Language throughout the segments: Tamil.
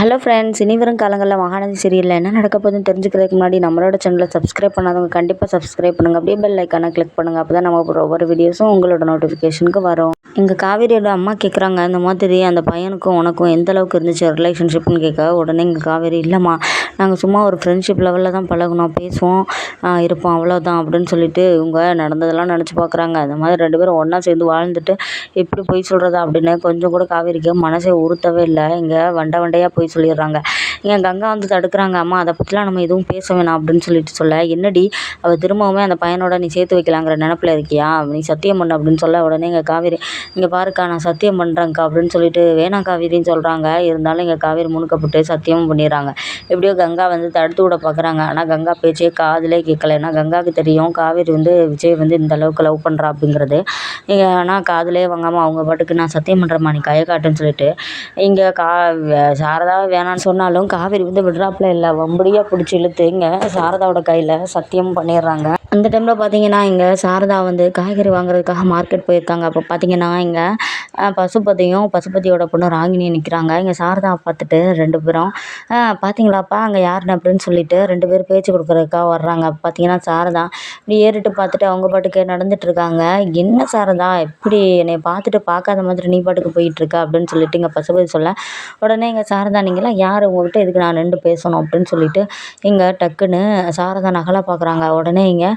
ஹலோ ஃப்ரெண்ட்ஸ் இனி வரும் காலங்களில் மகாநதி சீரியலில். என்ன நடக்க போதுன்னு தெரிஞ்சுக்கிறதுக்கு முன்னாடி நம்மளோட சேனலை சப்ஸ்கிரைப் பண்ணாதவங்க கண்டிப்பாக சப்ஸ்கிரைப் பண்ணுங்கள் அப்படியே பெல் ஐக்கானை கிளிக் பண்ணுங்கள் அப்போ தான் நம்ம போடுற ஒவ்வொரு வீடியோஸும் உங்களோட நோட்டிஃபிகேஷனுக்கு வரும். இங்கே காவேரியோட அம்மா கேட்குறாங்க அந்த மாதிரி அந்த பையனுக்கும் உனக்கும் எந்த அளவுக்கு இருந்துச்சு ரிலேஷன்ஷிப்னு கேட்க? உடனே இங்கே காவேரி இல்லைம்மா நாங்கள் சும்மா ஒரு ஃப்ரெண்ட்ஷிப் லெவலில் தான் பழகணும் பேசுவோம் இருப்போம் அவ்வளோதான் அப்படின்னு சொல்லிட்டு இவங்க நடந்ததெல்லாம் நினச்சி பார்க்குறாங்க அந்த மாதிரி ரெண்டு பேரும் ஒன்றா சேர்ந்து வாழ்ந்துட்டு எப்படி பொய் சொல்கிறதா அப்படின்னு கொஞ்சம் கூட காவேரிக்கு மனசே உறுத்தவே இல்லை. இங்கே வண்டை வண்டையாக போய் சொல்லிடுறாங்க. ஏன் கங்கா வந்து தடுக்கிறாங்க அம்மா அதை பற்றிலாம் நம்ம எதுவும் பேச வேணாம் அப்படின்னு சொல்லிட்டு சொல்ல. என்னடி அவள் திரும்பவுமே அந்த பையனோட நீ சேர்த்து வைக்கலாங்கிற நினப்பில் இருக்கியா? நீ சத்தியம் பண்ண அப்படின்னு சொல்ல உடனே எங்கள் காவேரி இங்கே பாருக்கா நான் சத்தியம் பண்ணுறேங்க்கா அப்படின்னு சொல்லிட்டு வேணாம் காவேரின்னு சொல்கிறாங்க இருந்தாலும் எங்கள் காவேரி முணுக்கப்பட்டு சத்தியமும் பண்ணிடுறாங்க. எப்படியோ கங்கா வந்து தடுத்து விட பார்க்குறாங்க. ஆனால் கங்கா பேச்சே காதிலே கேட்கல. ஏன்னா கங்காவுக்கு தெரியும் காவேரி வந்து விஜய் வந்து இந்த அளவுக்கு லவ் பண்ணுறா அப்படிங்கிறது. ஆனால் காதலே வாங்காமல் அவங்க பாட்டுக்கு நான் சத்தியம் பண்ணுறேம்மா நீ கையை காட்டுன்னு சொல்லிட்டு இங்கே கா சாரதாவை வேணான்னு சொன்னாலும் காவேரி வந்து விடுறாப்புல இல்லை. வம்படியாக பிடிச்சி இழுத்து இங்கே சாரதாவோட கையில் சத்தியம் பண்ணிடுறாங்க. அந்த டைமில் பார்த்தீங்கன்னா இங்கே சாரதா வந்து காய்கறி வாங்குறதுக்காக மார்க்கெட் போயிருக்காங்க. அப்போ பார்த்தீங்கன்னா இங்கே பசுபதியும் பசுபதியோட பொண்ணு ராகினியும் நிற்கிறாங்க இங்கே சாரதா பார்த்துட்டு ரெண்டு பேரும் பார்த்தீங்களாப்பா அங்கே யாருன்னு அப்படின்னு சொல்லிட்டு ரெண்டு பேரும் பேச்சு கொடுக்குறதுக்காக வர்றாங்க. அப்போ பார்த்தீங்கன்னா சாரதா இப்படி ஏறிட்டு பார்த்துட்டு அவங்க பாட்டுக்கு நடந்துட்டுருக்காங்க என்ன சாரதா இப்படி என்னை பார்த்துட்டு பார்க்காத மாதிரி நீ பாட்டுக்கு போயிட்டுருக்க அப்படின்னு சொல்லிட்டு இங்கே பசுபதி சொல்ல உடனே இங்கே சாரதா நீங்களாம் யார்? உங்ககிட்ட எதுக்கு நான் நின்று பேசணும் அப்படின்னு சொல்லிட்டு இங்கே டக்குன்னு சாரதா நகலை பார்க்குறாங்க. உடனே இங்கே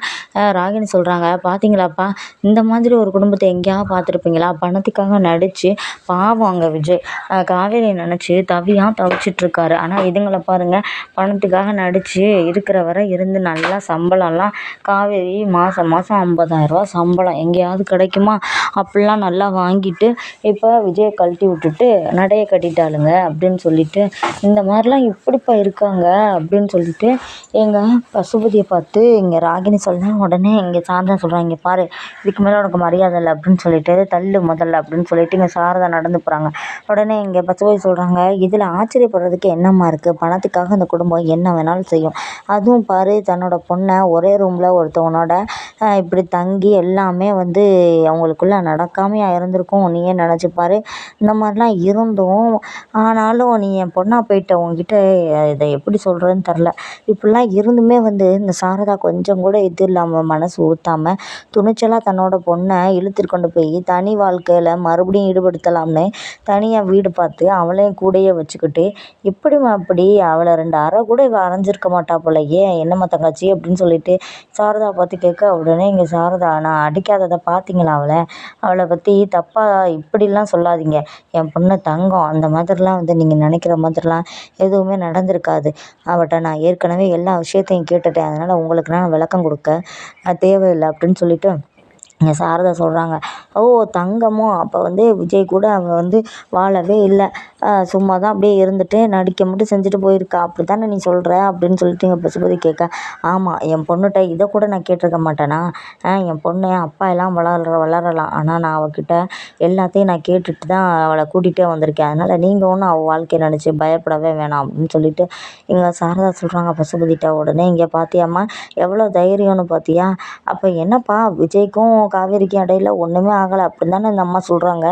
ராகினி சொல்கிறாங்க பார்த்தீங்களாப்பா இந்த மாதிரி ஒரு குடும்பத்தை எங்கேயாவது பார்த்துருப்பீங்களா? பணத்துக்காக நடித்து பாவம் அங்கே விஜய். காவேரி நினச்சி தவியாக தவிச்சிட்ருக்காரு. ஆனால் இதுங்களை பாருங்கள் பணத்துக்காக நடித்து இருக்கிற வரை இருந்து நல்லா சம்பளம்லாம் காவேரி மாதம் மாதம் ஐம்பதாயிரரூவா சம்பளம் எங்கேயாவது கிடைக்குமா? அப்படிலாம் நல்லா வாங்கிட்டு இப்போ விஜயை கழட்டி விட்டுட்டு நடையை கட்டிட்டாளுங்க அப்படின்னு சொல்லிட்டு இந்த மாதிரிலாம் எப்படிப்பா இருக்காங்க அப்படின்னு சொல்லிட்டு எங்கள் பசுபதியை பார்த்து இங்கே ராகினி சொல்ல உடனே இங்கே சாரதா சொல்கிறாங்க இங்கே பாரு இதுக்கு மேலே உனக்கு மரியாதை இல்லை அப்படின்னு சொல்லிட்டு தள்ளு முதல்ல அப்படின்னு சொல்லிட்டு இங்கே சாரதா நடந்து போகிறாங்க உடனே இங்கே பசுபதி சொல்கிறாங்க இதில் ஆச்சரியப்படுறதுக்கு என்னம்மா இருக்குது பணத்துக்காக அந்த குடும்பம் என்ன வேணாலும் செய்யும். அதுவும் பாரு தன்னோட பொண்ணை ஒரே ரூமில் ஒருத்தவனோட இப்படி தங்கி எல்லாமே வந்து அவங்களுக்குள்ள நடக்காமையா இருந்திருக்கும். நீயே நினச்சிப்பாரு இந்த மாதிரிலாம் இருந்தும் ஆனாலும் நீ என் பொண்ணாக போயிட்ட உன்கிட்ட இதை எப்படி சொல்கிறதுன்னு தெரில இப்படிலாம் இருந்துமே வந்து இந்த சாரதா கொஞ்சம் கூட இது இல்லாமல் மனசு ஊற்றாம துணிச்சலாக தன்னோட பொண்ணை இழுத்துட்டு கொண்டு போய் தனி வாழ்க்கையில் மறுபடியும் ஈடுபடுத்தலாம்னு தனியாக வீடு பார்த்து அவளையும் கூடயே வச்சுக்கிட்டு எப்படிம்மா அப்படி அவளை ரெண்டு அறை கூட இவள் அரைஞ்சிருக்க மாட்டா போலயே என்னம்மா தங்கச்சி அப்படின்னு சொல்லிட்டு சாரதா பார்த்து கேட்க உடனே இங்கே சாரதா நான் அடிக்காததை பார்த்தீங்களா அவளை? அவளை பற்றி தப்பாக இப்படிலாம் சொல்லாதீங்க. என் பொண்ணு தங்கம் அந்த மாதிரிலாம் வந்து நீங்கள் நினைக்கிற மாதிரிலாம் எது நடந்திருக்காது. அவட்ட நான் ஏற்கனவே எல்லா விஷயத்தையும் கேட்டுட்டேன். அதனால் உங்களுக்கு நான் விளக்கம் கொடுக்க தேவையில்லை அப்படின்னு சொல்லிட்டு இங்கே சாரதா சொல்கிறாங்க ஓ தங்கமோ? அப்போ வந்து விஜய் கூட அவள் வந்து வாழவே இல்லை. சும்மா தான் அப்படியே இருந்துட்டு நடிக்க மட்டும் செஞ்சுட்டு போயிருக்கா. அப்படி தானே நீ சொல்கிற அப்படின்னு சொல்லிட்டு எங்கள் பசுபதி கேட்க ஆமாம் என் பொண்ணுகிட்ட இதை கூட நான் கேட்டிருக்க மாட்டேனா? என் பொண்ணு அப்பா எல்லாம் வளர வளரலாம். ஆனால் நான் அவகிட்ட எல்லாத்தையும் நான் கேட்டுட்டு தான் அவளை கூட்டிகிட்டே வந்திருக்கேன். அதனால் நீங்கள் ஒன்றும் அவள் வாழ்க்கையை நினச்சி பயப்படவே வேணாம். அப்படின்னு சொல்லிட்டு எங்கள் சாரதா சொல்கிறாங்க பசுபதிட்ட உடனே இங்கே பார்த்தியாம்மா எவ்வளோ தைரியம்னு பார்த்தியா அப்போ என்னப்பா விஜய்க்கும் காவேரிக்கும் இடையில ஒன்றுமே ஆகலை. அப்படின்னு தானே இந்த அம்மா சொல்கிறாங்க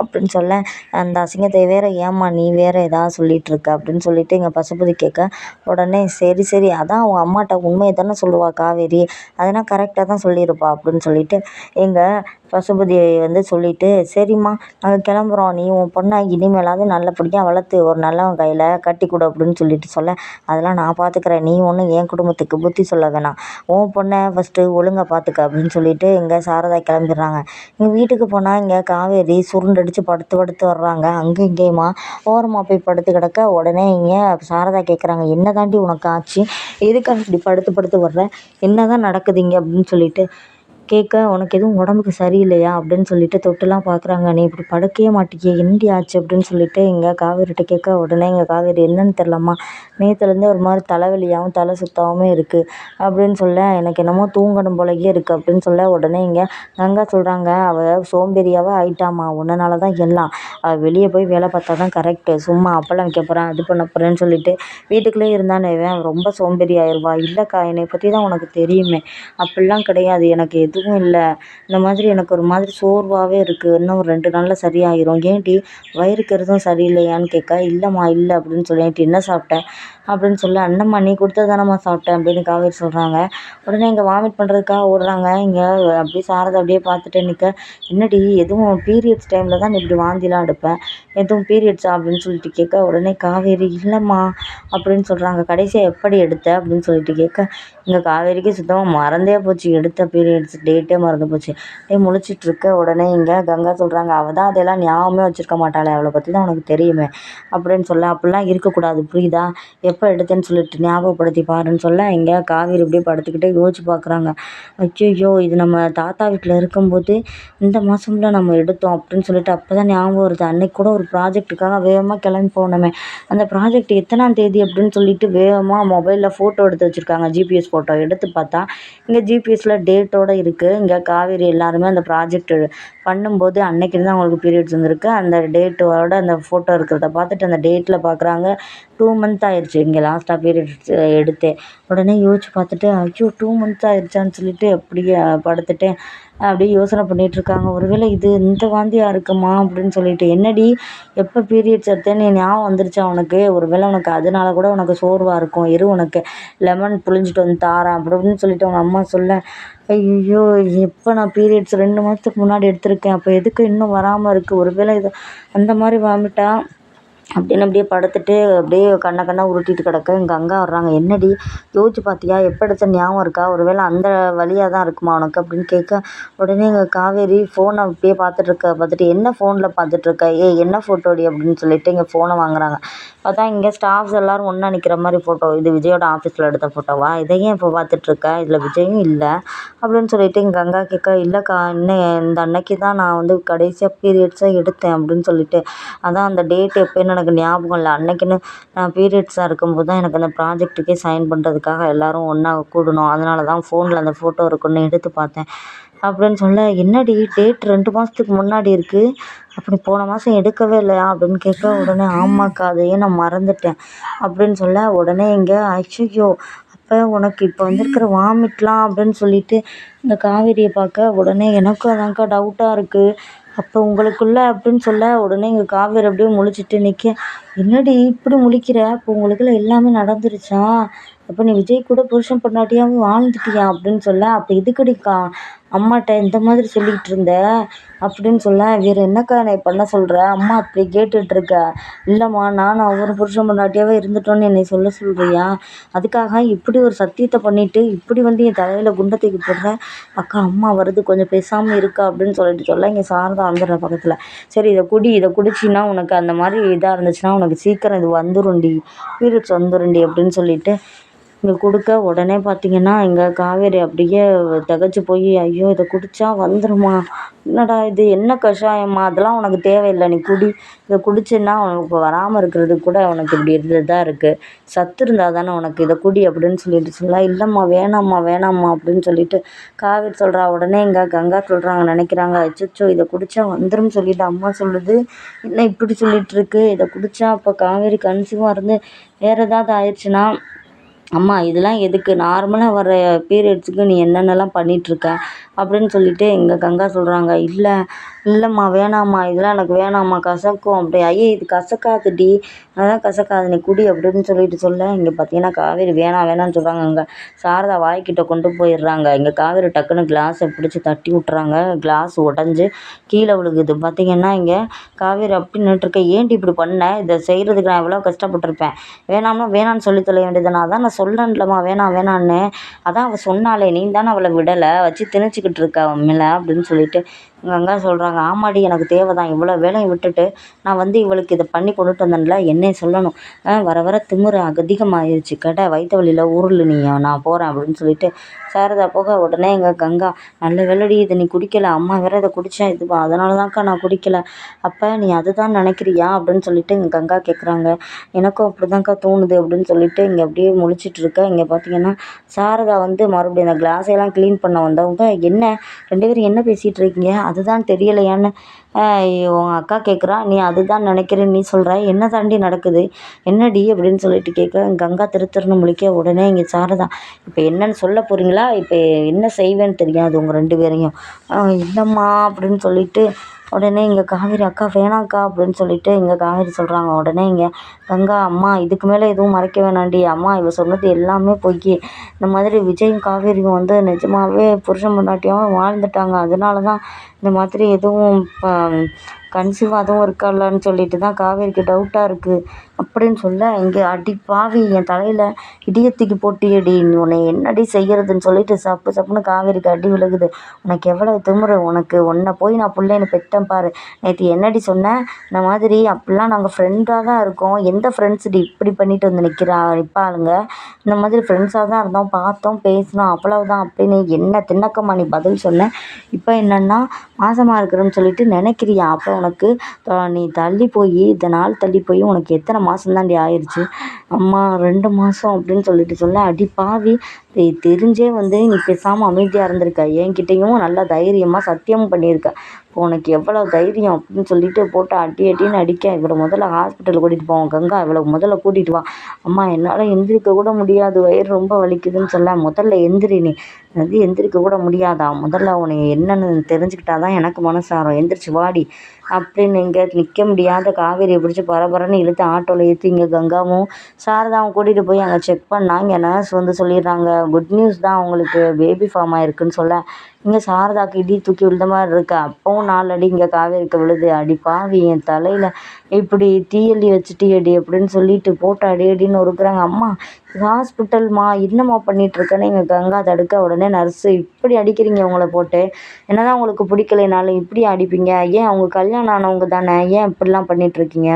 அப்படின்னு சொல்ல அந்த அசிங்கத்தை வேற ஏம்மா நீ வேறு ஏதாவது சொல்லிகிட்ருக்க இருக்க அப்படின்னு சொல்லிட்டு எங்கள் பசுபதி கேட்க உடனே சரி சரி அதான் அவங்க அம்மாட்ட உண்மையை தானே சொல்லுவாள் காவேரி அதெல்லாம் கரெக்டாக தான் சொல்லியிருப்பா அப்படின்னு சொல்லிட்டு எங்கள் பசுபதியை வந்து சொல்லிட்டு சரிம்மா நாங்கள் கிளம்புறோம். நீ உன் பொண்ணை இனிமேலாவது நல்லபடியாக வளர்த்து ஒரு நல்லவன் கையில் கட்டி கொடு அப்படின்னு சொல்லிட்டு சொல்ல அதெல்லாம் நான் பார்த்துக்கிறேன் நீ ஒன்றும் என் குடும்பத்துக்கு புத்தி சொல்ல வேணாம். உன் பொண்ணை ஃபஸ்ட்டு ஒழுங்காக பார்த்துக்க அப்படின்னு சொல்லிட்டு இங்கே சாரதா கிளம்பிடுறாங்க. இங்கே வீட்டுக்கு போனால் இங்கே காவேரி சுருண்டடிச்சு படுத்து படுத்து வர்றாங்க. அங்கே இங்கேயுமா ஓரமாக போய் படுத்து கிடக்க உடனே இங்கே சாரதா கேட்குறாங்க என்ன தாண்டி உனக்கு ஆச்சு? எதுக்காக இப்படி படுத்து படுத்து வர்ற? என்ன தான் நடக்குது இங்கே? அப்படின்னு சொல்லிட்டு கேட்க உனக்கு எதுவும் உடம்புக்கு சரியில்லையா? அப்படின்னு சொல்லிட்டு தொட்டுலாம் பார்க்குறாங்க நீ இப்படி படுக்கவே மாட்டிக்கியே என்னடி ஆச்சு? அப்படின்னு சொல்லிட்டு இங்கே காவேரிட்ட கேட்க உடனே இங்கே காவேரி என்னன்னு தெரிலம்மா நேற்றுலேருந்தே ஒரு மாதிரி தலைவலியாகவும் தலை சுத்தாகவும் இருக்குது அப்படின்னு சொல்ல எனக்கு என்னமோ தூங்கணும் போலயே இருக்குது அப்படின்னு சொல்ல உடனே இங்கே கங்கா சொல்கிறாங்க அவள் சோம்பேறியாகவே ஆயிட்டாம்மா. உன்னனால தான் எல்லாம். அவள் வெளியே போய் வேலை பார்த்தா தான் கரெக்டு சும்மா அப்பெல்லாம் வைக்க போகிறேன் அது பண்ண போகிறேன்னு சொல்லிட்டு வீட்டுக்குள்ளே இருந்தானே ரொம்ப சோம்பேறி ஆயிடுவா இல்லைக்கா என்னை பற்றி தான் உனக்கு தெரியுமே. அப்படிலாம் கிடையாது. எனக்கு எதுவும் இல்லை. இந்த மாதிரி எனக்கு ஒரு மாதிரி சோர்வாகவே இருக்குது இன்னும் ஒரு ரெண்டு நாளில் சரியாயிரும். ஏன்டி வயிறுக்கு எதுவும் சரியில்லையான்னு கேட்க இல்லைம்மா இல்லை அப்படின்னு சொல்லி நேற்று என்ன சாப்பிட்டேன்? அப்படின்னு சொல்ல அண்ணம்மா நீ கொடுத்தது தானம்மா சாப்பிட்டேன் அப்படின்னு காவேரி சொல்கிறாங்க உடனே இங்கே வாமிட் பண்ணுறதுக்காக ஓடுறாங்க. இங்கே அப்படியே சாரதை அப்படியே பார்த்துட்டு நிற்க என்னடி எதுவும் பீரியட்ஸ் டைமில் தான் இப்படி வாந்திலாம் எடுப்பேன்? எதுவும் பீரியட்ஸா அப்படின்னு சொல்லிட்டு கேட்க உடனே காவேரி இல்லைம்மா அப்படின்னு சொல்கிறாங்க கடைசியாக எப்படி எடுத்த அப்படின்னு சொல்லிட்டு கேட்க இங்கே காவேரிக்கு சுத்தமாக மறந்தே போச்சு. எடுத்த பீரியட்ஸ் டேட்டே மறந்து போச்சு. அப்படியே முழிச்சிட்டு இருக்க உடனே இங்கே கங்கா சொல்கிறாங்க அவள் தான் அதெல்லாம் ஞாபகமே வச்சுருக்க மாட்டாளே. அவளை பற்றி தான் உனக்கு தெரியுமே. அப்படின்னு சொல்ல அப்படிலாம் இருக்கக்கூடாது. புரியுதா? எப்போ எடுத்தேன்னு சொல்லிட்டு ஞாபகப்படுத்தி பாருன்னு சொல்ல இங்கே காவேரி இப்படியே படுத்துக்கிட்டே யோசிச்சு பார்க்குறாங்க ஐயோ இது நம்ம தாத்தா வீட்டில் இருக்கும்போது இந்த மாதம்ல நம்ம எடுத்தோம். அப்படின்னு சொல்லிட்டு அப்போ தான் ஞாபகம் வருது. அன்னைக்கு கூட ஒரு ப்ராஜெக்ட்டுக்காக வேகமாக கிளம்பி போனோமே. அந்த ப்ராஜெக்ட் எத்தனாம் தேதி அப்படின்னு சொல்லிட்டு வேகமாக மொபைலில் ஃபோட்டோ எடுத்து வச்சுருக்காங்க. ஜிபிஎஸ் ஃபோட்டோ எடுத்து பார்த்தா இங்கே ஜிபிஎஸ்சில் டேட்டோடு இருக்குது இங்கே காவேரி எல்லாருமே அந்த ப்ராஜெக்ட் பண்ணும்போது அன்னைக்கு தான் அவங்களுக்கு பீரியட்ஸ் வந்திருக்கு அந்த டேட்டோட அந்த ஃபோட்டோ இருக்கிறத பார்த்துட்டு அந்த டேட்டில் பார்க்குறாங்க டூ மந்த் ஆயிடுச்சு இங்கே லாஸ்ட்டாக பீரியட்ஸ் எடுத்தே. உடனே யோசிச்சு பார்த்துட்டு ஐயோ டூ மந்த்ஸ் ஆயிடுச்சான்னு சொல்லிட்டு அப்படியே படுத்துட்டேன். அப்படியே யோசனை பண்ணிகிட்ருக்காங்க ஒருவேளை இது இந்த வாந்தியாக இருக்குமா அப்படின்னு சொல்லிட்டு என்னடி எப்போ பீரியட்ஸ் எடுத்தேன்னு ஞாபகம் வந்துருச்சா உனக்கு? ஒருவேளை உனக்கு அதனால கூட உனக்கு சோர்வாக இருக்கும். இரு உனக்கு. லெமன் புழிஞ்சிட்டு வந்து தாரேன் அப்படின்னு சொல்லிட்டு அவங்க அம்மா சொல்ல ஐயோ எப்போ நான் பீரியட்ஸ் ரெண்டு மாதத்துக்கு முன்னாடி எடுத்திருக்கேன். அப்போ எதுக்கு இன்னும் வராமல் இருக்குது ஒருவேளை இது அந்த மாதிரி வாமிட்டால் அப்படின்னு அப்படியே படுத்துட்டு அப்படியே கண்ணை கண்ணை உருட்டிட்டு கிடக்க. எங்கள் அங்கா வர்றாங்க என்னடி? யோசிச்சு பார்த்தியா எப்போ எடுத்த ஞாபகம் இருக்கா? ஒரு வேளை அந்த வழியாக தான் இருக்குமா உனக்கு? அப்படின்னு கேட்க உடனே எங்கள் காவேரி ஃபோனை அப்படியே பார்த்துட்ருக்க பார்த்துட்டு என்ன ஃபோனில் பார்த்துட்ருக்க ஏய் என்ன ஃபோட்டோடி அப்படின்னு சொல்லிட்டு இங்கே ஃபோனை வாங்குறாங்க. பார்த்தா இங்கே ஸ்டாஃப்ஸ் எல்லோரும் ஒன்றா நிற்கிற மாதிரி ஃபோட்டோ இது விஜயோட ஆஃபீஸில் எடுத்த ஃபோட்டோவா இதையும் இப்போ பார்த்துட்ருக்க இதில் விஜயும் இல்லை. அப்படின்னு சொல்லிட்டு எங்கள் கங்கா கேட்க இல்லைக்கா இன்னும் இந்த அன்னைக்கு தான் நான் வந்து கடைசியாக பீரியட்ஸை எடுத்தேன். அப்படின்னு சொல்லிட்டு அதான் அந்த டேட் எனக்கு ஞாபகம் இல்லை. அன்னைக்குன்னு நான் பீரியட்ஸாக இருக்கும்போது தான் எனக்கு அந்த ப்ராஜெக்ட்டுக்கே சைன் பண்ணுறதுக்காக எல்லோரும் ஒன்றா கூடணும். அதனால தான் ஃபோனில் அந்த ஃபோட்டோ இருக்குன்னு எடுத்து பார்த்தேன். அப்படின்னு சொல்ல என்னடி டேட் ரெண்டு மாதத்துக்கு முன்னாடி இருக்குது அப்படி போன மாதம் எடுக்கவே இல்லையா? அப்படின்னு கேட்க உடனே ஆமாக்கா அதையே நான் மறந்துட்டேன். அப்படின்னு சொல்ல உடனே இங்கே அச்சோ அப்போ உனக்கு இப்போ வந்திருக்கிற வாமிட்லாம் அப்படின்னு சொல்லிட்டு இந்த காவேரியை பார்க்க உடனே எனக்கும் அதான்க்கா டவுட்டாக இருக்குது அப்போ உங்களுக்குள்ள அப்படின்னு சொல்ல உடனே இங்கே காவேரி அப்படியே முழிச்சிட்டு நிற்க என்னடி இப்படி முழிக்கிற? அப்போ உங்களுக்குள்ள எல்லாமே நடந்துருச்சா? அப்போ நீ விஜய் கூட புருஷன் பொண்டாட்டியாகவும் வாழ்ந்துட்டியா? அப்படின்னு சொல்ல அப்போ இதுக்கடிக்கா அம்மாட்ட இந்த மாதிரி சொல்லிக்கிட்டு இருந்த? அப்படின்னு சொல்ல வேறு என்னக்கா என்னை பண்ண சொல்கிற அம்மா அப்படி கேட்டுட்ருக்க. இல்லைம்மா நானும் அவர் புருஷன் பொண்டாட்டியாகவே இருந்துட்டோன்னு என்னை சொல்ல சொல்கிறியா அதுக்காக இப்படி ஒரு சத்தியத்தை பண்ணிவிட்டு இப்படி வந்து என் தலையில் குண்டை தூக்கி போடுற? அக்கா அம்மா வருது கொஞ்சம் பேசாமல் இருக்கா? அப்படின்னு சொல்லிட்டு சொல்ல இங்கே சாரதா வந்துடுற பக்கத்தில். சரி இதை குடி இதை குடிச்சின்னா உனக்கு அந்த மாதிரி இதாக இருந்துச்சுன்னா உனக்கு சீக்கிரம் இது வந்துரும்டி. பீரியட்ஸ் வந்துருண்டி அப்படின்னு சொல்லிட்டு இங்கே கொடுக்க. உடனே பார்த்திங்கன்னா இங்கே காவேரி அப்படியே திகச்சு போய் ஐயோ இதை குடித்தா வந்துடுமா என்னடா இது? என்ன கஷாயம்மா? அதெல்லாம் உனக்கு தேவையில்லை. நீ குடி. இதை குடிச்சேன்னா உனக்கு இப்போ வராமல் இருக்கிறதுக்கு கூட உனக்கு இப்படி இருந்ததாக இருக்குது சத்து இருந்தால் தானே உனக்கு இதை குடி அப்படின்னு சொல்லிட்டு இல்லைம்மா வேணாம்மா வேணாம்மா அப்படின்னு சொல்லிட்டு காவேரி சொல்கிறா உடனே இங்கே கங்கா சொல்கிறாங்க நினைக்கிறாங்க அச்சோ இதை குடித்தா வந்துடும் சொல்லிட்டு அம்மா சொல்லுது. என்ன இப்படி சொல்லிகிட்ருக்கு இதை குடித்தா அப்போ காவேரி கன்சீவாக இருந்து வேறு ஏதாவது ஆயிடுச்சுன்னா அம்மா இதெல்லாம் எதுக்கு? நார்மலாக வர பீரியட்ஸுக்கு நீ என்னென்னலாம் பண்ணிகிட்ருக்க அப்படின்னு சொல்லிவிட்டு எங்கள் கங்கா சொல்கிறாங்க இல்லை இல்லைம்மா வேணாம்மா. இதெல்லாம் எனக்கு வேணாம்மா. கசக்கும். அப்படி ஐயே இது கசக்காதுடி. அதான் கசக்காது. நீ குடி அப்படின்னு சொல்லிட்டு சொல்ல. இங்கே பார்த்தீங்கன்னா காவேரி வேணாம் வேணாம்னு சொல்கிறாங்க அங்கே. சாரதா வாய்க்கிட்ட கொண்டு போயிடுறாங்க. இங்கே காவேரி டக்குன்னு கிளாஸை பிடிச்சி தட்டி விட்றாங்க கிளாஸ் உடஞ்சி கீழே விழுகுது. பார்த்தீங்கன்னா இங்கே காவேரி அப்படி நின்றுருக்க ஏன்டி இப்படி பண்ண? இதை செய்கிறதுக்கு நான் எவ்வளோ கஷ்டப்பட்டிருப்பேன். வேணாம்னா வேணாம்னு சொல்லி தொலைய வேண்டியது நான் அதான் நான் சொல்லணும்லம்மா வேணாம் வேணான்னு அதான் அவள் சொன்னாலே நீ தானே அவளை விடலை. வச்சு திணிச்சிக்கிட்டு இருக்க அவன் மேலே அப்படின்னு சொல்லிட்டு எங்கள் அக்கா சொல்கிறாங்க ஆமாடி எனக்கு தேவை தான் இவ்வளோ வேலையை விட்டுட்டு நான் வந்து இவளுக்கு இதை பண்ணி கொண்டுட்டு வந்தேன்ல என்னைய சொல்லணும். வர வர திமிரு அதிகமாகிருச்சு கேட்டால் வயிற்று வலியில் உருளு நீ நான் போகிறேன் அப்படின்னு சொல்லிட்டு சாரதா போக உடனே எங்கள் கங்கா நல்ல வேலைடி இதை நீ குடிக்கலை. அம்மா வேற இதை குடித்தேன் இது அதனால தான்க்கா நான் குடிக்கலை. அப்போ நீ அதுதான் நினைக்கிறியா? அப்படின்னு சொல்லிட்டு எங்கள் கங்கா கேட்குறாங்க எனக்கும் அப்படி தான்க்கா தோணுது அப்படின்னு சொல்லிட்டு இங்கே அப்படியே முழிச்சிட்டு இருக்க. இங்கே பார்த்தீங்கன்னா சாரதா வந்து மறுபடியும் அந்த கிளாஸையெல்லாம் க்ளீன் பண்ண வந்தவங்க என்ன? ரெண்டு பேரும் என்ன பேசிகிட்டு இருக்கீங்க? அதுதான் தெரியலையான்னு உங்கள் அக்கா கேட்குறா நீ அதுதான் நினைக்கிறேன்னு நீ சொல்கிற என்ன தாண்டி நடக்குது? என்னடி? அப்படின்னு சொல்லிட்டு கேட்க கங்கா திருத்தருன்னு முழிக்க உடனே இங்கே சாரதா இப்போ என்னன்னு சொல்ல போகிறீங்களா இப்போ என்ன செய்வேன்னு தெரியாது உங்கள் ரெண்டு பேரையும். இல்லைம்மா அப்படின்னு சொல்லிட்டு உடனே இங்கே காவேரி அக்கா வேணாம்க்கா அப்படின்னு சொல்லிட்டு இங்கே காவேரி சொல்கிறாங்க உடனே இங்கே கங்கா அம்மா இதுக்கு மேலே எதுவும் மறைக்க வேணாண்டி. அம்மா இவ சொன்னது எல்லாமே பொய். இந்த மாதிரி விஜயும் காவேரியும் வந்து நிஜமாகவே புருஷன் பொண்டாட்டியாகவும் வாழ்ந்துட்டாங்க. அதனால தான் இந்த மாதிரி எதுவும் இப்போ கன்சீவ் அதுவும் இருக்காளான்னு சொல்லிட்டு தான் காவேரிக்கு டவுட்டாக இருக்குது அப்படின்னு சொல்ல இங்கே அடி பாவி என் தலையில் இடியை தூக்கி போட்டியேடி உன்னை என்னடி செய்கிறதுன்னு சொல்லிட்டு சப்பு சப்புன்னு காவேரிக்கு அடி விழுகுது. உனக்கு எவ்வளோ திமிரு உனக்கு உன்னை போய் நான் பிள்ளைன்னு பெற்றேன் பாரு. நேற்று என்னடி சொன்னேன் இந்த மாதிரி அப்படிலாம் நாங்கள் ஃப்ரெண்டாக தான் இருக்கோம். எந்த ஃப்ரெண்ட்ஸுடி இப்படி பண்ணிட்டு வந்து நிற்கிறா நிற்பாளுங்க இந்த மாதிரி ஃப்ரெண்ட்ஸாக தான் இருந்தோம் பார்த்தோம் பேசினோம் அவ்வளவுதான் அப்படின்னு என்ன திண்ணக்கம்மா நீ பதில் சொன்னேன் இப்போ என்னென்னா மாசமாக இருக்கிறேன்னு சொல்லிட்டு நினைக்கிறியா? அப்போ உனக்கு நீ தள்ளி போய் இந்த நாள் தள்ளி போய் உனக்கு எத்தனை மாதம்தாண்டி ஆயிடுச்சு அம்மா ரெண்டு மாதம் அப்படின்னு சொல்லிட்டு சொல்ல அடி பாவி தெரிஞ்சே வந்து நீ பேசாமல் அமைதியாக இருந்திருக்க. என்கிட்டேயும் நல்லா தைரியமாக சத்தியமும் பண்ணியிருக்க. இப்போ உனக்கு எவ்வளோ தைரியம் அப்படின்னு சொல்லிட்டு போட்டு அடி அடின்னு அடிக்க இவளை முதல்ல ஹாஸ்பிட்டல் கூட்டிகிட்டு போவோம். கங்கா இவளை முதல்ல கூட்டிகிட்டு வா. அம்மா என்னால் எந்திரிக்க கூட முடியாது. வயிறு ரொம்ப வலிக்குதுன்னு சொல்ல முதல்ல எந்திரி நீ. அது எந்திரிக்க கூட முடியாதா? முதல்ல உன்னை என்னென்னு தெரிஞ்சுக்கிட்டா தான் எனக்கு மனசாரம் எந்திரிச்சு வாடி அப்படின்னு இங்கே நிற்க முடியாத காவேரியை பிடிச்சி பரபரன்னு இழுத்து ஆட்டோவில் ஏற்றி இங்கே கங்காவும் சாரதாவும் கூட்டிகிட்டு போய் அங்கே செக் பண்ணால் இங்கே நர்ஸ் வந்து சொல்லிடுறாங்க குட் நியூஸ் தான் அவங்களுக்கு பேபி ஃபார்ம் ஆயிருக்குன்னு சொல்ல. இங்கே சாரதாக்கு இடி தூக்கி விழுந்த மாதிரி இருக்கு. அப்பவும் நாலு அடி இங்கே காவேரிக்கு விழுது. அடி பாவி என் தலையில் இப்படி தீயள்ளி வச்சுட்டியேடி அப்படின்னு சொல்லிட்டு போட்டு அடி அடின்னு ஒருக்குறாங்க அம்மா ஹாஸ்பிட்டல்மா என்னம்மா பண்ணிகிட்ருக்கேன்னு எங்கள் கங்கா தடுக்க உடனே நர்ஸு இப்படி அடிக்கிறீங்க உங்களை போட்டு. என்ன தான் உங்களுக்கு பிடிக்கலைனாலும் இப்படி அடிப்பீங்க. ஏன் அவங்க கல்யாணம் ஆனவங்க தானே? ஏன் இப்படிலாம் பண்ணிகிட்ருக்கீங்க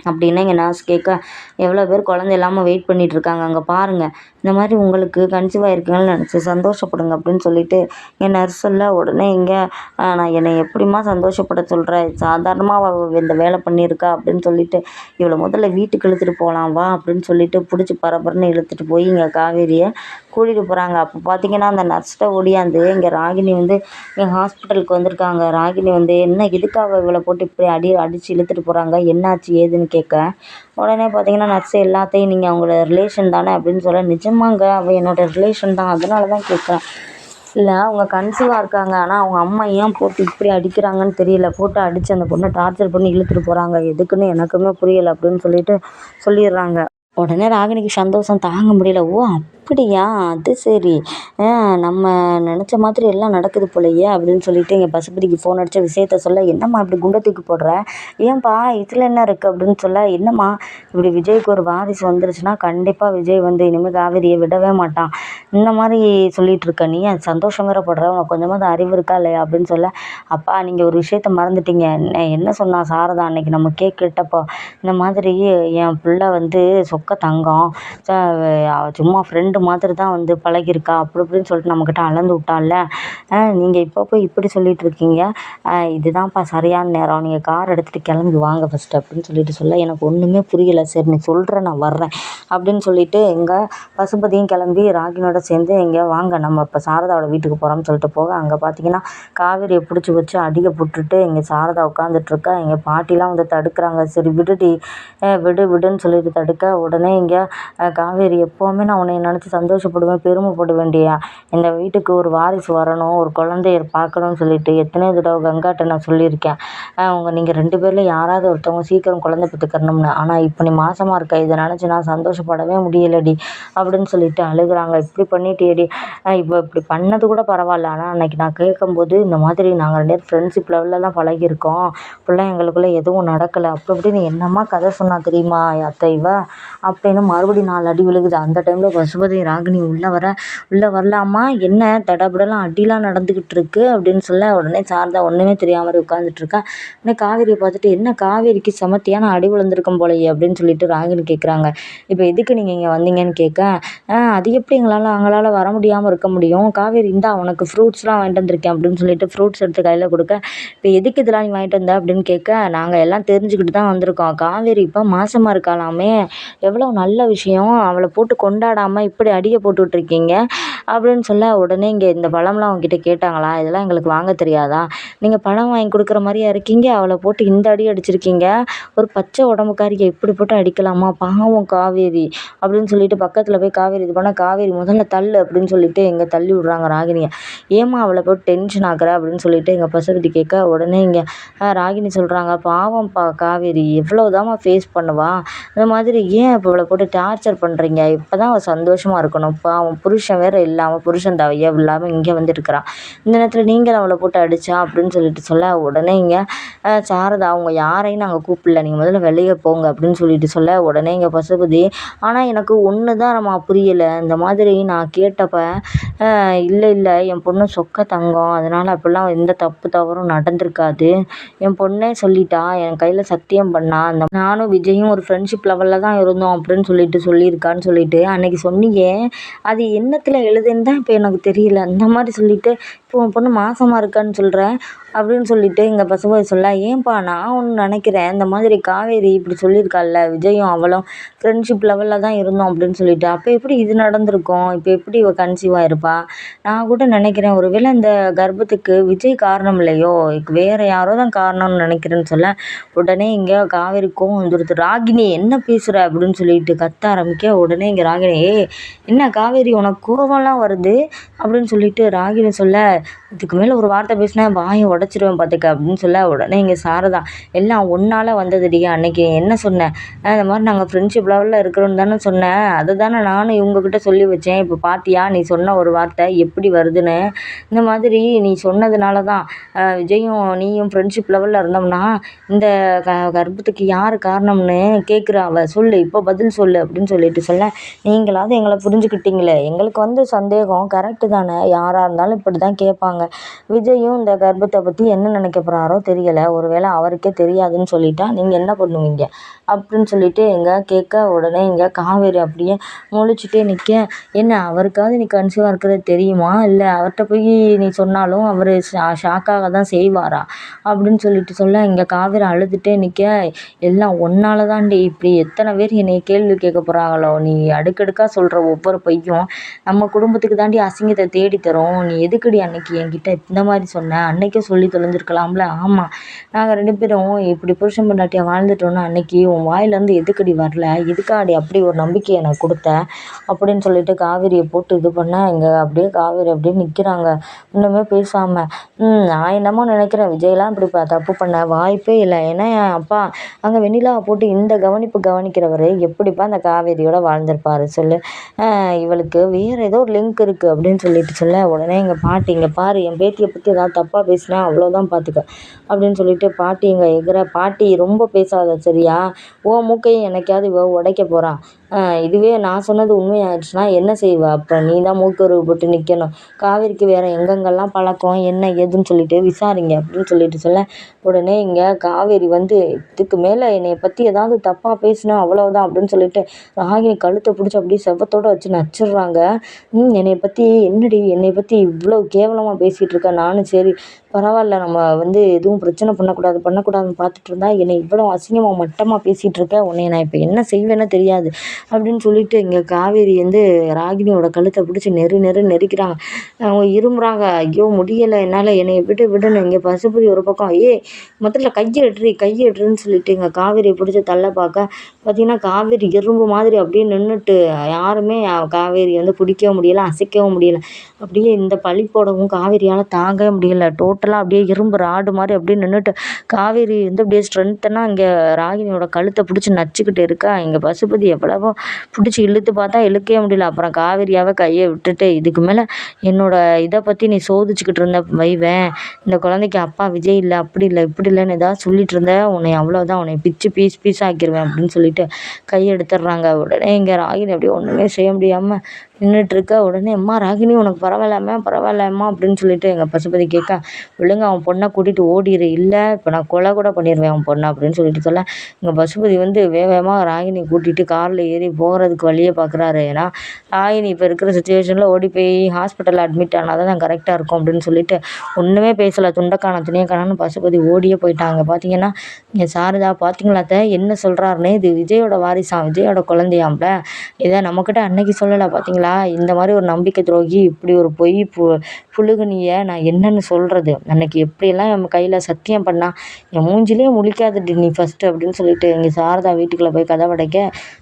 அப்படின்னு எங்கள் நர்ஸ் கேட்க எவ்வளோ பேர் குழந்த இல்லாமல் வெயிட் பண்ணிகிட்ருக்காங்க அங்கே பாருங்கள் இந்த மாதிரி உங்களுக்கு கன்சீவ் ஆகிருக்கீங்கன்னு நினச்சி சந்தோஷப்படுங்க அப்படின்னு சொல்லிட்டு என் நர்ஸ் சொல்ல உடனே இங்கே நான் என்னை எப்படிம்மா சந்தோஷப்பட சொல்கிறேன் சாதாரணமாக அவள் இந்த வேலை பண்ணியிருக்கா? அப்படின்னு சொல்லிட்டு இவ்வளோ முதல்ல வீட்டுக்கு இழுத்துட்டு போகலாம் வா அப்படின்னு சொல்லிட்டு பிடிச்சி பரபரன்னு இழுத்துட்டு போய் இங்கே காவேரியை கூட்டிகிட்டு போகிறாங்க அப்போ பார்த்தீங்கன்னா அந்த நர்ஸ்கிட்ட ஓடியாந்து இங்கே ராகினி வந்து எங்கள் ஹாஸ்பிட்டலுக்கு வந்திருக்காங்க. ராகினி வந்து என்ன இதுக்காக இவ்வளோ போட்டு இப்படி அடி அடித்து இழுத்துட்டு போகிறாங்க என்னாச்சு ஏதுன்னு கேட்க. உடனே பார்த்தீங்கன்னா நர்ஸு எல்லாத்தையும் நீங்கள் அவங்களோட ரிலேஷன் தானே அப்படின்னு சொல்ல நிஜமாங்க அவள் என்னோடய ரிலேஷன் தான். அதனால தான் கேட்குறேன் இல்லை அவங்க கன்சீவாக இருக்காங்க. ஆனால் அவங்க அம்மா ஏன் போட்டு இப்படி அடிக்கிறாங்கன்னு தெரியல. போட்டு அடித்து அந்த பொண்ணை டார்ச்சர் பண்ணி இழுத்துட்டு போகிறாங்க எதுக்குன்னு எனக்குமே புரியலை அப்படின்னு சொல்லிட்டு சொல்லிடுறாங்க. உடனே ராகினிக்கு சந்தோஷம் தாங்க முடியல. ஓ அப்படியா அது சரி. நம்ம நினச்ச மாதிரி எல்லாம் நடக்குது போலயே அப்படின்னு சொல்லிட்டு எங்கள் பசுபதிக்கு ஃபோன் அடித்த விஷயத்த சொல்ல என்னம்மா இப்படி குண்டை தூக்கி போடுற? ஏன்பா இதில் என்ன இருக்குது அப்படின்னு சொல்ல என்னம்மா இப்படி விஜய்க்கு ஒரு வாரிசு வந்துருச்சுன்னா கண்டிப்பாக விஜய் வந்து இனிமேல் காவேரியை விடவே மாட்டான். இந்த மாதிரி சொல்லிகிட்டு இருக்க. நீ சந்தோஷம் வேற படுற? உனக்கு கொஞ்சமாவது அறிவு இருக்கா இல்லையா? அப்படின்னு சொல்ல அப்பா நீங்கள் ஒரு விஷயத்த மறந்துட்டீங்க. என்ன சொன்னா சாரதா அன்னைக்கு நம்ம கேக் கேட்டப்போ? இந்த மாதிரி என் பிள்ளை வந்து சொக்க தங்கம். சும்மா ஃப்ரெண்டு ரெண்டு மாதிரி தான் வந்து பழகியிருக்கா அப்படி இப்படின்னு சொல்லிட்டு நம்மக்கிட்ட அளந்து விட்டால்ல நீங்கள் இப்போ போய் இப்படி சொல்லிட்டு இருக்கீங்க. இதுதான்ப்பா சரியான நேரம். நீங்கள் கார் எடுத்துகிட்டு கிளம்பி வாங்க ஃபஸ்ட்டு அப்படின்னு சொல்லிட்டு சொல்ல எனக்கு ஒன்றுமே புரியலை. சரி நீ சொல்கிற நான் வர்றேன் அப்படின்னு சொல்லிட்டு எங்கள் பசுபதியும் கிளம்பி ராகினோட சேர்ந்து எங்கே வாங்க நம்ம இப்போ சாரதாவோட வீட்டுக்கு போகிறோம்னு சொல்லிட்டு போக அங்கே பார்த்தீங்கன்னா காவேரியை பிடிச்சி வச்சு அடிக்க போட்டுட்டு இங்கே சாரதா உட்காந்துட்ருக்கா எங்கள் பாட்டிலாம் வந்து தடுக்கிறாங்க. சரி விடுடி. விடு விடுன்னு சொல்லிட்டு தடுக்க உடனே இங்கே காவேரி எப்போவுமே நான் உன்னை நினச்சி நினச்சி சந்தோஷப்படுவேன் பெருமைப்பட வேண்டிய இந்த வீட்டுக்கு ஒரு வாரிசு வரணும் ஒரு குழந்தைய பார்க்கணும்னு சொல்லிட்டு எத்தனையோ தடவை கங்காட்டை நான் சொல்லியிருக்கேன். அவங்க நீங்கள் ரெண்டு பேரில் யாராவது ஒருத்தவங்க சீக்கிரம் குழந்தை பெற்றுக்கணும்னு. ஆனால் இப்போ நீ மாசமாக இருக்க இதை நினச்சி நான் சந்தோஷப்படவே முடியலடி அப்படின்னு சொல்லிட்டு அழுகுறாங்க. இப்படி பண்ணிட்டேடி இப்போ இப்படி பண்ணது கூட பரவாயில்ல. ஆனால் அன்னைக்கு நான் கேட்கும்போது இந்த மாதிரி நாங்கள் ரெண்டு பேரும் ஃப்ரெண்ட்ஷிப் லெவலில் தான் பழகியிருக்கோம். இப்படிலாம் எங்களுக்குள்ளே எதுவும் நடக்கலை. அப்படி இப்படின்னு என்னம்மா கதை சொன்னா தெரியுமா அத்தை இவ? அப்படின்னு மறுபடியும் நாலு அடி விழுகுது. அந்த டைமில் பசுபதி போய் ராகினி உள்ளே வர உள்ளே வரலாமா? என்ன தடபுடலாம் அடிலாம் நடந்துக்கிட்டு இருக்கு அப்படின்னு சொல்ல உடனே சாரதா ஒன்றுமே தெரியாமல் உட்காந்துட்ருக்கா உடனே காவேரியை பார்த்துட்டு என்ன காவேரிக்கு செமத்தியான அடி விழுந்திருக்கும் போலையே அப்படின்னு சொல்லிட்டு ராகினி கேட்குறாங்க இப்போ எதுக்கு நீங்கள் இங்கே வந்தீங்கன்னு கேட்க அது எப்படி எங்களால் அவங்களால வர முடியாமல் இருக்க முடியும்? காவேரி இந்தா உனக்கு ஃப்ரூட்ஸ்லாம் வாங்கிட்டு வந்திருக்கேன் அப்படின்னு சொல்லிட்டு ஃப்ரூட்ஸ் எடுத்து கையில் கொடுக்க இப்போ எதுக்கு இதெல்லாம் நீ வாங்கிட்டு வந்த? அப்படின்னு கேட்க நாங்கள் எல்லாம் தெரிஞ்சுக்கிட்டு தான் வந்திருக்கோம். காவேரி இப்போ மாசமாக இருக்காளாமே. எவ்வளோ நல்ல விஷயம். அவளை போட்டு கொண்டாடாமல் இப்படி அடியை போட்டு இருக்கீங்க அப்படின்னு சொல்ல உடனே இங்கே இந்த பழம்லாம் உங்ககிட்ட கேட்டாங்களா? இதெல்லாம் எங்களுக்கு வாங்க தெரியாதா? நீங்கள் பழம் வாங்கி கொடுக்குற மாதிரியா இருக்கீங்க? அவளை போட்டு இந்த அடி அடிச்சிருக்கீங்க. ஒரு பச்சை உடம்புக்காரியை இப்படி போட்டு அடிக்கலாமா? பாவம் காவேரி. அப்படின்னு சொல்லிட்டு பக்கத்தில் போய் காவேரி இது பண்ணால் காவேரி முதல்ல தள்ளு அப்படின்னு சொல்லிட்டு எங்கே தள்ளி விட்றாங்க ராகினியை ஏமா அவளை போட்டு டென்ஷன் ஆக்குற? அப்படின்னு சொல்லிட்டு எங்கள் பசுபதி கேட்க உடனே இங்கே ராகினி சொல்கிறாங்க பாவம் பா காவேரி எவ்வளோதாம்மா ஃபேஸ் பண்ணுவா? இந்த மாதிரி ஏன் இப்போ இவளை போட்டு டார்ச்சர் பண்ணுறீங்க இப்போ தான் அவள் சந்தோஷமாக இருக்கணும். பாவம் புருஷன் வேறு இல்லாமல் புருஷன் தவையா இல்லாமல் இங்கே வந்து இருக்கிறான் இந்த நேரத்தில் நீங்கள் அவளை போட்டு அடிச்சா அப்படின்னு சொல்லிட்டு சொல்ல உடனே இங்கே சாரதா அவங்க யாரையும் நாங்கள் கூப்பிடல. நீங்கள் முதல்ல வெளியே போங்க அப்படின்னு சொல்லிட்டு சொல்ல உடனே இங்கே பசுபதி ஆனால் எனக்கு ஒன்று தான் நம்ம புரியலை. இந்த மாதிரி நான் கேட்டப்ப இல்லை இல்லை. என் பொண்ணு சொக்க தங்கம். அதனால் அப்படிலாம் எந்த தப்பு தவறும் நடந்திருக்காது. என் பொண்ணே சொல்லிட்டா. என் கையில் சத்தியம் பண்ணா. அந்த நானும் விஜயும் ஒரு ஃப்ரெண்ட்ஷிப் லெவலில் தான் இருந்தோம் அப்படின்னு சொல்லிட்டு சொல்லியிருக்கான்னு சொல்லிட்டு அன்னைக்கு சொன்னீங்க. அது என்னத்தில் எழுதுன்னு தான் இப்போ எனக்கு தெரியல. அந்த மாதிரி சொல்லிட்டு இப்போ உன் பொண்ணு மாசமாக இருக்கான்னு சொல்கிற அப்படின்னு சொல்லிட்டு எங்கள் பசங்க சொல்ல ஏன்பா நான் ஒன்று நினைக்கிறேன். இந்த மாதிரி காவேரி இப்படி சொல்லியிருக்காள்ல விஜயும் அவளும் ஃப்ரெண்ட்ஷிப் லெவலில் தான் இருந்தோம் அப்படின்னு சொல்லிட்டு. அப்போ எப்படி இது நடந்திருக்கும்? இப்போ எப்படி இவள் கன்சீவாக இருப்பா? நான் கூட நினைக்கிறேன் ஒருவேளை இந்த கர்ப்பத்துக்கு விஜய் காரணம் இல்லையோ? வேறு யாரோ தான் காரணம்னு நினைக்கிறேன்னு சொல்ல உடனே இங்கே காவேரி கோவம் வந்துடுது ராகினி என்ன பேசுகிற அப்படின்னு சொல்லிட்டு கத்த ஆரம்பிக்க உடனே இங்கே ராகினி ஏ என்ன காவேரி உனக்கு கோவம்லாம் வருது? அப்படின்னு சொல்லிட்டு ராகினி சொல்ல இதுக்கு மேலே ஒரு வார்த்தை பேசினா வாயை உடச்சிருவேன் பார்த்துக்க அப்படின்னு சொல்ல உடனே இங்கே சாரதா எல்லாம் ஒன்றால் வந்ததுடி அன்னைக்கு என்ன சொன்னேன் அந்த மாதிரி நாங்கள் ஃப்ரெண்ட்ஷிப் லெவலில் இருக்கிறோன்னு தானே சொன்னேன் அதை தானே நானும் இவங்கக்கிட்ட சொல்லி வச்சேன். இப்போ பார்த்தியா நீ சொன்ன ஒரு வார்த்தை எப்படி வருதுன்னு? இந்த மாதிரி நீ சொன்னதுனால தான் விஜயும் நீயும் ஃப்ரெண்ட்ஷிப் லெவலில் இருந்தோம்னா இந்த க கர்ப்பத்துக்கு யார் காரணம்னு கேட்குறா அவள் சொல்லு இப்போ பதில் சொல்லு அப்படின்னு சொல்லிட்டு சொல்ல நீங்களாவது எங்களை புரிஞ்சுக்கிட்டீங்களே. எங்களுக்கு வந்து சந்தேகம் கரெக்டு தானே. யாராக இருந்தாலும் இப்படி தான் கேட்பாங்க. விஜயும் இந்த கர்ப்பத்தை பற்றி என்ன நினைக்க போகிறாரோ தெரியலை. ஒரு வேளை அவருக்கே தெரியாதுன்னு சொல்லிட்டா நீங்கள் என்ன பண்ணுவீங்க? அப்படின்னு சொல்லிட்டு எங்கே கேட்க உடனே இங்கே காவேரி அப்படியே முழிச்சிட்டே நிற்க என்ன அவருக்காவது நீ கன்சீவாக இருக்கிறது தெரியுமா? இல்லை அவர்கிட்ட போய் நீ சொன்னாலும் அவர் ஷா ஷாக்காக தான் செய்வாரா? அப்படின்னு சொல்லிட்டு சொல்ல இங்கே காவேரி அழுதுகிட்டே நிற்க எல்லாம் ஒன்னால தான்டி இப்படி எத்தனை பேர் என்னை கேள்வி கேட்க போகிறாங்களோ நீ அடுக்கடுக்காக சொல்கிற ஒவ்வொரு பையும் நம்ம குடும்பத்துக்கு தாண்டி அசிங்கத்தை தேடி தரும். நீ எதுக்குடி அன்னைக்கு என்கிட்ட இந்த மாதிரி சொன்ன? அன்னைக்கே சொல்லி தொலைஞ்சிருக்கலாம்ல? ஆமாம் நாங்கள் ரெண்டு பேரும் இப்படி புருஷன் பொண்டாட்டியாக வாழ்ந்துட்டோன்னா அன்னைக்கு உன் வாயிலேருந்து எதுக்கடி வரல? எதுக்காடி அப்படி ஒரு நம்பிக்கையை நான் கொடுத்த? அப்படின்னு சொல்லிட்டு காவேரியை போட்டு இது பண்ண இங்கே அப்படியே காவேரி அப்படியே நிற்கிறாங்க இன்னுமே பேசாமல் நான் என்னமோ நினைக்கிறேன். விஜய்லாம் இப்படி தப்பு பண்ண வாய்ப்பே இல்லை. ஏன்னா என் அப்பா அங்கே வெண்ணிலாவை போட்டு இந்த கவனிப்பு கவனிக்கிறவர் எப்படிப்பா அந்த காவேரியோட வாழ்ந்திருப்பாரு சொல்லு. இவளுக்கு வேறு ஏதோ ஒரு லிங்க் இருக்குது அப்படின்னு சொல்லிட்டு சொல்ல உடனே எங்கள் பாட்டி இங்கே பாரு என் பேத்தியை பற்றி ஏதாவது தப்பாக பேசினா அவ்வளோதான் பார்த்துக்க அப்படின்னு சொல்லிட்டு பாட்டி இங்கே எகிற பாட்டி ரொம்ப பேசாத சரியா? ஓ மூக்கையும் என்னைக்காவது இவ உடைக்க போகிறா இதுவே நான் சொன்னது உண்மையாயிடுச்சுன்னா என்ன செய்வ? அப்புறம் நீ தான் மூக்குருவு போட்டு நிற்கணும் காவேரிக்கு வேறு எங்கெங்கெல்லாம் பழக்கம் என்ன ஏதுன்னு சொல்லிட்டு விசாரிங்க அப்படின்னு சொல்லிட்டு சொல்ல உடனே இங்கே காவேரி வந்து இதுக்கு மேலே என்னைய பற்றி ஏதாவது தப்பாக பேசினா அவ்வளோதான் அப்படின்னு சொல்லிட்டு ராகினி கழுத்தை பிடிச்சி அப்படியே செவத்தோடு வச்சு நச்சிடுறாங்க. என்னைய பற்றி என்னடி என்னை பற்றி இவ்வளோ கேவலமாக பேசிகிட்டு இருக்க? நானும் சரி பரவாயில்ல நம்ம வந்து எதுவும் பிரச்சனை பண்ணக்கூடாது பண்ணக்கூடாதுன்னு பார்த்துட்டு இருந்தா என்னை இவ்வளோ அசிங்கமாக மட்டமாக பேசிகிட்டு இருக்க? உன்னை நான் இப்போ என்ன செய்வேன்னு தெரியாது. அப்படின்னு சொல்லிட்டு இங்கே காவேரி வந்து ராகினியோட கழுத்தை பிடிச்சி நெரு நெரு நெரிக்கிறாங்க. அவங்க இருமுறாங்க. ஐயோ முடியலை. என்னால் என்னை விட்டு விடணும் இங்கே பசுபுரி ஒரு பக்கம் ஏ முதல்ல கையை எட்டுறி கையை எட்டுருன்னு சொல்லிட்டு இங்கே காவேரியை பிடிச்சி தள்ள பார்க்க. பார்த்தீங்கன்னா காவேரி எறும்பு மாதிரி அப்படியே நின்றுட்டு யாருமே காவேரி வந்து பிடிக்கவும் முடியலை அசைக்கவும் முடியலை. அப்படியே இந்த பழி போடவும் காவேரியால் தாங்கவே முடியலை. டோட்டலாக அப்படியே இரும்பு ராடு மாதிரி அப்படியே நின்றுட்டு காவேரி வந்து அப்படியே ஸ்ட்ரென்த்தனாக இங்கே ராகினியோட கழுத்தை பிடிச்சி நச்சுக்கிட்டு இருக்கா. இங்கே பசுபதி எவ்வளவோ பிடிச்சி இழுத்து பார்த்தா இழுக்கவே முடியல. அப்புறம் காவேரியாவே கையை விட்டுட்டு இதுக்கு மேலே என்னோட இதை பற்றி நீ சோதிச்சுக்கிட்டு இருந்த வைவேன். இந்த குழந்தைக்கு அப்பா விஜய் இல்லை அப்படி இல்லை இப்படி இல்லைன்னு ஏதாவது சொல்லிட்டு இருந்த உன்னை அவ்வளோதான் உன்னை பிச்சு பீஸ் பீஸ் ஆக்கிடுவேன் அப்படின்னு சொல்லிட்டு கையை எடுத்துடுறாங்க உடனே இங்கே ராகினி அப்படியே ஒன்றுமே செய்ய முடியாமல் நின்றுட்டுருக்க உடனே அம்மா ராகினி உனக்கு பரவாயில்லாம பரவாயில்லம்மா அப்படின்னு சொல்லிட்டு எங்கள் பசுபதி கேட்க ஒழுங்கா அவன் பொண்ணை கூட்டிகிட்டு ஓடிடு இல்லை இப்போ நான் கொலை கூட பண்ணிடுவேன் அவன் பொண்ணை அப்படின்னு சொல்லிட்டு சொல்ல எங்கள் பசுபதி வந்து வேக வேகமாக ராகினி கூட்டிகிட்டு காரில் ஏறி போகிறதுக்கு வழியை பார்க்குறாரு ஏன்னா ராகினி இப்போ இருக்கிற சுச்சுவேஷனில் ஓடி போய் ஹாஸ்பிட்டலில் அட்மிட் ஆனால் தான் கரெக்டாக இருக்கும் அப்படின்னு சொல்லிட்டு ஒன்றுமே பேசலை. துண்டக்கான துணியக்கானு பசுபதி ஓடியே போயிட்டாங்க. பார்த்தீங்கன்னா இங்கே சாரதா பார்த்தீங்களா என்ன சொல்கிறாருன்னு இது விஜயோட வாரிசான் விஜயோட குழந்தையாம்ல. இதை நம்மக்கிட்ட அன்னைக்கு சொல்லலை பார்த்தீங்களா இந்த மாதிரி ஒரு நம்பிக்கை துரோகி இப்படி ஒரு பொய் பு புழுகுனிய நான் என்னன்னு சொல்கிறது அன்னைக்கு எப்படியெல்லாம் என் கையில் சத்தியம் பண்ணா என் மூஞ்சிலே முழிக்காதடி நீ ஃபஸ்ட்டு அப்படின்னு சொல்லிட்டு இங்கே சாரதா வீட்டுக்குள்ளே போய் கதவடைக்க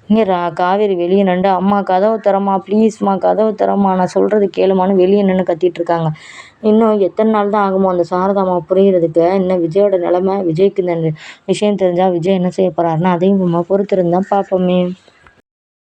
இங்கே ரா காவேரி வெளியே நின்று அம்மா கதவு திறம்மா ப்ளீஸ்மா கதவு திறம்மா நான் சொல்கிறது கேளுமான்னு வெளியே நின்று கத்திட்டு இருக்காங்க. இன்னும் எத்தனை நாள் தான் ஆகுமோ அந்த சாரதாமா புரிகிறதுக்கு இன்னும் விஜயோட நிலமை விஜய்க்கு இந்த விஷயம் தெரிஞ்சால் விஜய் என்ன செய்ய போகிறாருன்னா அதையும் நம்ம பார்ப்போமே.